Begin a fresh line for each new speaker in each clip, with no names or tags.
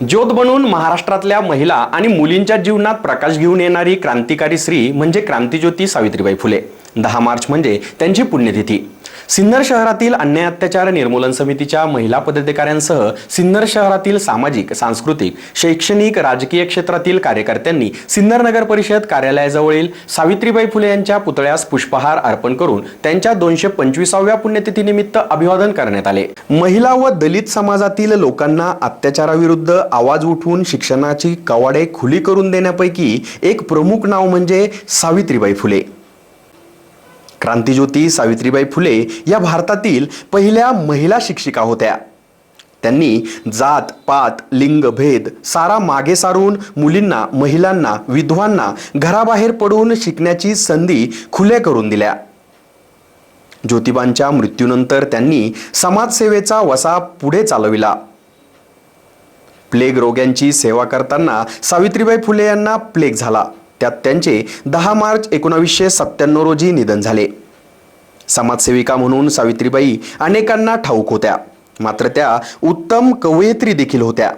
ज्योत बनून महाराष्ट्रातल्या महिला आणि मुलींच्या जीवनात प्रकाश घेऊन येणारी क्रांतिकारी स्त्री म्हणजे क्रांतिज्योती सावित्रीबाई फुले. दहा मार्च म्हणजे त्यांची पुण्यतिथी. सिन्नर शहरातील अन्याय अत्याचार निर्मूलन समितीच्या महिला पदाधिकाऱ्यांसह सिन्नर शहरातील सामाजिक सांस्कृतिक शैक्षणिक राजकीय क्षेत्रातील कार्यकर्त्यांनी सिन्नर नगर परिषद कार्यालयाजवळील सावित्रीबाई फुले यांच्या पुतळ्यास पुष्पहार अर्पण करून त्यांच्या दोनशे पंचवीसाव्या पुण्यतिथीनिमित्त अभिवादन करण्यात आले. महिला व दलित समाजातील लोकांना अत्याचाराविरुद्ध आवाज उठवून शिक्षणाची कवाडे खुली करून देण्यापैकी एक प्रमुख नाव म्हणजे सावित्रीबाई फुले. क्रांतीज्योती सावित्रीबाई फुले या भारतातील पहिल्या महिला शिक्षिका होत्या. त्यांनी जात पात लिंग भेद सारा मागे सारून मुलींना महिलांना विधवांना घराबाहेर पडून शिकण्याची संधी खुल्या करून दिल्या. ज्योतिबांच्या मृत्यूनंतर त्यांनी समाजसेवेचा वसा पुढे चालविला. प्लेग रोग्यांची सेवा करताना सावित्रीबाई फुले यांना प्लेग झाला. त्यात त्यांचे दहा मार्च एकोणावीसशे सत्त्याण्णव रोजी निधन झाले. समाजसेविका म्हणून सावित्रीबाई अनेकांना ठाऊक होत्या. मात्र त्या उत्तम कवयित्री देखील होत्या.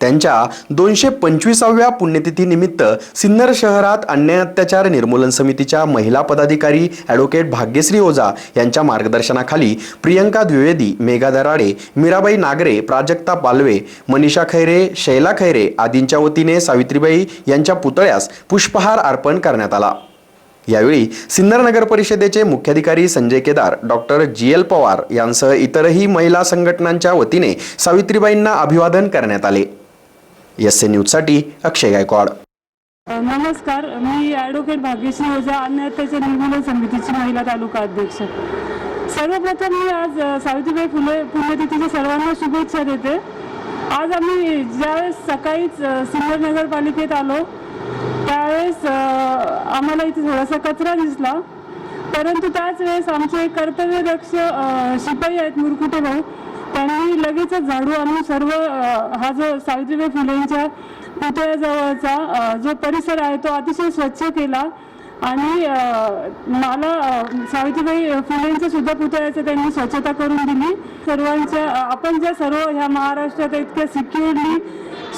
त्यांच्या दोनशे पंचवीसाव्या पुण्यतिथीनिमित्त सिन्नर शहरात अन्याय अत्याचार निर्मूलन समितीच्या महिला पदाधिकारी ॲडव्होकेट भाग्यश्री ओझा यांच्या मार्गदर्शनाखाली प्रियंका द्विवेदी मेघा दराडे मीराबाई नागरे प्राजक्ता पालवे मनीषा खैरे शैला खैरे आदींच्या वतीने सावित्रीबाई यांच्या पुतळ्यास पुष्पहार अर्पण करण्यात आला. यावेळी सिन्नर नगर परिषदेचे मुख्याधिकारी Sanjay Kedar doctor G L Pawar यांसह इतरही महिला संघटनांच्या वतीने सावित्रीबाईंना अभिवादन करण्यात आले. एस ए न्यूजसाठी अक्षय गायकवाड.
नमस्कार मी ॲडव्होकेट भाग्यश्री ओझा अन्य अत्याचार निर्मूलन समितीची महिला तालुका अध्यक्ष. सर्वप्रथम मी आज सावित्रीबाई फुले पुण्यतिथीच्या सर्वांना शुभेच्छा देते. आज आम्ही ज्यावेळेस सकाळीच अ, सिन्नर नगरपालिकेत आलो त्यावेळेस आम्हाला इथे थोडासा कचरा दिसला. परंतु त्याच वेळेस आमचे कर्तव्यदक्ष शिपाई आहेत मुरकुटे भाऊ त्यांनी लगेचच झाडू आणून सर्व हा जो सावित्रीबाई फुलेंच्या पुतळ्याजवळचा जो परिसर आहे तो अतिशय स्वच्छ केला. आणि मला सावित्रीबाई फुलेंच्या सुद्धा पुतळ्याचं त्यांनी स्वच्छता करून दिली. सर्वांच्या आपण ज्या सर्व ह्या महाराष्ट्रात इतक्या सिक्युअरली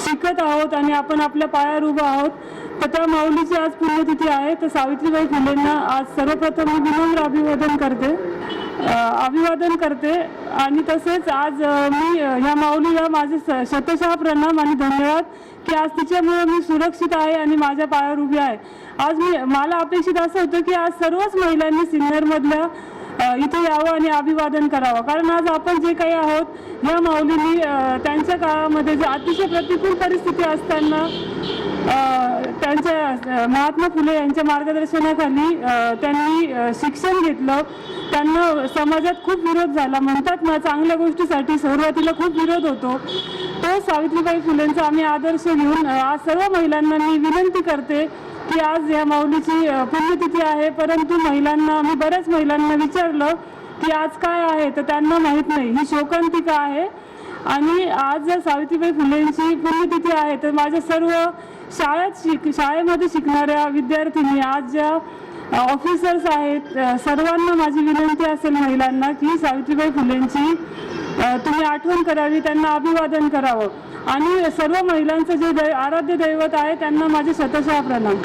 शिकत आहोत आणि आपण आपल्या पायावर उभं आहोत तर त्या माऊलीची आज पुण्यतिथी आहे. तर सावित्रीबाई फुलेंना आज सर्वप्रथम विनम्र अभिवादन करते. अभिवादन करते आणि तसेच आज मी ह्या माऊलीला माझे स- शतशः प्रणाम आणि धन्यवाद की आज तिच्यामुळे मी सुरक्षित आहे आणि माझ्या पायावर उभी आहे. आज मी मला अपेक्षित असं होतं की आज सर्वच महिलांनी सिन्नरमधल्या इथे यावं आणि अभिवादन करावं. कारण आज आपण जे काही आहोत या माऊलींनी त्यांच्या काळामध्ये जे अतिशय प्रतिकूल परिस्थिती असताना त्यांच्या महात्मा फुले यांच्या मार्गदर्शनाखाली त्यांनी शिक्षण घेतलं. त्यांना समाजात खूप विरोध झाला. म्हणतात ना चांगल्या गोष्टीसाठी सुरुवातीला खूप विरोध होतो. तो सावित्रीबाई फुलेंचा आम्ही आदर्श घेऊन आज सर्व महिलांना मी विनंती करते की आज या माऊलीची पुण्यतिथी आहे. परंतु महिलांना आम्ही बऱ्याच महिलांना विचारलं की आज काय आहे? तर त्यांना माहीत नाही. ही शोकांतिका आहे. आणि आज जर सावित्रीबाई फुलेंची पुण्यतिथी आहे तर माझ्या सर्व शाळेत शिक शाळेमध्ये शिकणाऱ्या विद्यार्थिनी आज ज्या ऑफिसर्स आहेत. सर्वांना माझी विनंती असेल महिलांना की सावित्रीबाई फुलेंची तुम्ही आठवण करावी त्यांना अभिवादन करावं. आणि सर्व महिलांचं जे दै आराध्य दैवत आहे त्यांना माझे शतशः प्रणाम.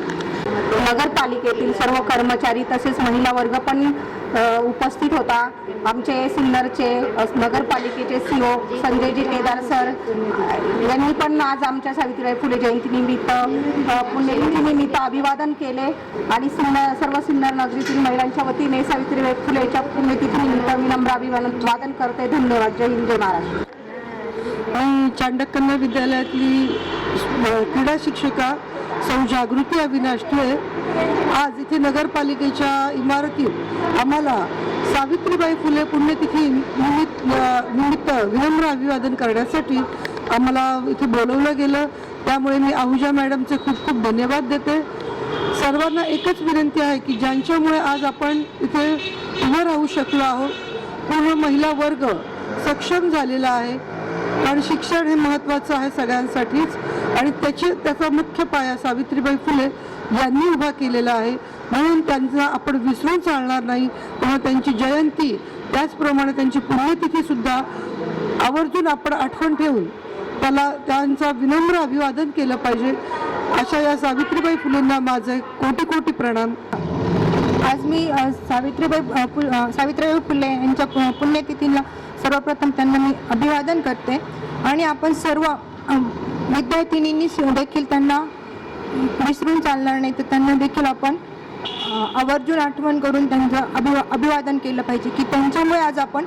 नगरपालिकेतील सर्व कर्मचारी तसेच महिला वर्ग पण उपस्थित होता. आमचे सिन्नरचे नगरपालिकेचे C O Sanjayji Kedar sir यांनी पण आज आमच्या सावित्रीबाई फुले जयंतीनिमित्त पुण्यतिथीनिमित्त अभिवादन केले आणि सिन्नर सर्व सिन्नर नगरीतील महिलांच्या वतीने सावित्रीबाई फुलेच्या पुण्यतिथीनिमित्त मी नम्र अभिवादन करते. धन्यवाद. जय हिंद जय महाराष्ट्र.
आणि चांडक कन्या विद्यालयातली क्रीडा शिक्षिका सौ जागृती अविनाश ठुळे आज इथे नगरपालिकेच्या इमारतीत आम्हाला सावित्रीबाई फुले पुण्यतिथी निमित्त निमित्त विनम्र अभिवादन करण्यासाठी आम्हाला इथे बोलवलं गेलं. त्यामुळे मी आहुजा मॅडमचे खूप खूप धन्यवाद देते. सर्वांना एकच विनंती आहे की ज्यांच्यामुळे आज आपण इथे उभं राहू शकलो आहोत पूर्ण महिला वर्ग सक्षम झालेला आहे. कारण शिक्षण हे महत्त्वाचं आहे सगळ्यांसाठीच. आणि त्याची त्याचा मुख्य पाया सावित्रीबाई फुले यांनी उभा केलेला आहे. म्हणून त्यांचा आपण विसरून चालणार नाही. तेव्हा त्यांची जयंती त्याचप्रमाणे त्यांची पुण्यतिथीसुद्धा आवर्जून आपण आठवण ठेवून त्याला त्यांचं विनम्र अभिवादन केलं पाहिजे. अशा या सावित्रीबाई फुलेंना माझे कोटी कोटी प्रणाम.
आज मी सावित्रीबाई अ, सावित्रीबाई फुले यांच्या पु- पुण्यतिथीला सर्वप्रथम त्यांना मी अभिवादन करते. आणि आपण सर्व विद्यार्थिनींनी देखील त्यांना विसरून चालणार नाही तर त्यांना देखील आपण आवर्जून आठवण करून त्यांचं अभिवा अभिवादन केलं पाहिजे की त्यांच्यामुळे आज आपण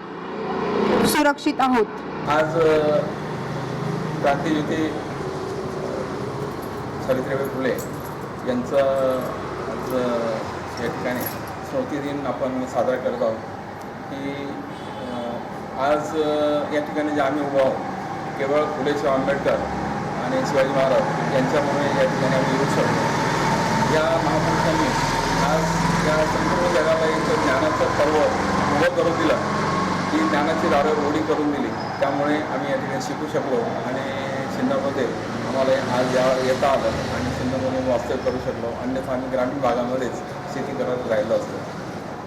सुरक्षित आहोत.
आज क्रांतीज्योती सावित्रीबाई फुले यांचा आज या ठिकाणी स्मृती दिन आपण साजरा करत आहोत की आज या ठिकाणी जे आम्ही उभं आहोत केवळ फुले शाह आंबेडकर आणि शिवाजी महाराज यांच्यामुळे या ठिकाणी आम्ही येऊ शकतो या महापुरुषांनी आज या संपूर्ण जगाला एक ज्ञानाचं पर्व उभं करून दिलं. ती ज्ञानाची दारं रोडी करून दिली. त्यामुळे आम्ही या ठिकाणी शिकू शकलो आणि सिन्नरमध्ये आम्हाला आज या येता आलं आणि सिन्नरमध्ये वास्तव्य करू शकलो. अन्यथा आम्ही ग्रामीण भागामध्येच शेती करत राहिलो असतो.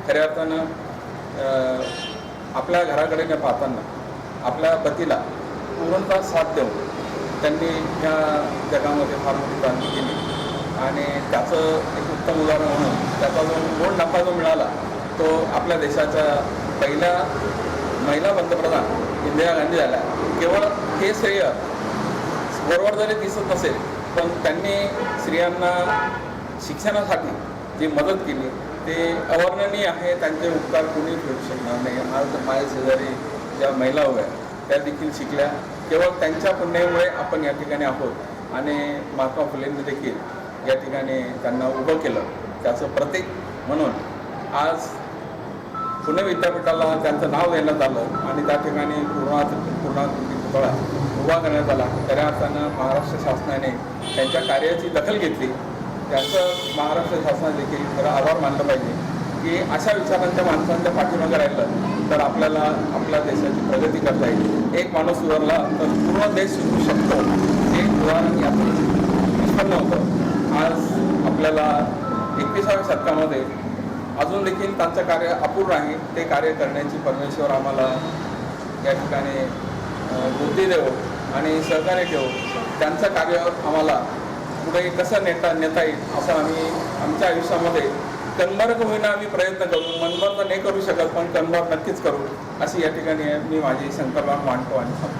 खऱ्या अर्थानं आपल्या घराकडे न पाहताना आपल्या पतीला पूर्णतः साथ देऊन त्यांनी ह्या जगामध्ये फार मोठी क्रांती केली. आणि त्याचं एक उत्तम उदाहरण म्हणून त्याचा जो गोड नफा जो मिळाला तो आपल्या देशाच्या पहिल्या महिला पंतप्रधान इंदिरा गांधी झाल्या. केवळ हे श्रेय बरोबर जरी दिसत नसेल पण त्यांनी स्त्रियांना शिक्षणासाठी जी मदत केली ते अवर्णनीय आहे त्यांचे उपकार कोणी फेडू शकणार नाही. आज माझ्या शेजारी ज्या महिला उभ्या त्या देखील शिकल्या. केवळ त्यांच्या पुण्यामुळे आपण या ठिकाणी आहोत आणि महात्मा फुलेंनी देखील या ठिकाणी त्यांना उभं केलं. त्याचं प्रतीक म्हणून आज पुणे विद्यापीठाला त्यांचं नाव देण्यात आलं आणि त्या ठिकाणी पूर्णात पूर्णाकृती पुतळा उभा करण्यात आला. खऱ्या अर्थानं महाराष्ट्र शासनाने त्यांच्या कार्याची दखल घेतली. त्याचं महाराष्ट्र शासनाने देखील खरं आभार मानलं पाहिजे. की अशा विचारांच्या माणसांच्या पाठीमागे राहिलं. तर आपल्याला आपल्या देशाची प्रगती करता येईल. एक माणूस सुधारला तर पूर्ण देश सुधरू शकतो. हे उदाहरण यातून निष्पन्न होतं. आज आपल्याला एकविसाव्या शतकामध्ये अजून देखील त्यांचं कार्य अपूर्ण आहे ते कार्य करण्याची परमेश्वर आम्हाला या ठिकाणी बुद्धी देव आणि सहकार्य ठेवो. त्यांचं कार्य आम्हाला पुढे कसं नेता नेता येईल असं आम्ही आमच्या आयुष्यामध्ये कन्वर होईना आम्ही प्रयत्न करू मनभर तर नाही करू शकत पण कन्वर नक्कीच करू अशी या ठिकाणी मी माझी संकल्पना मांडतो आणि सांगतो.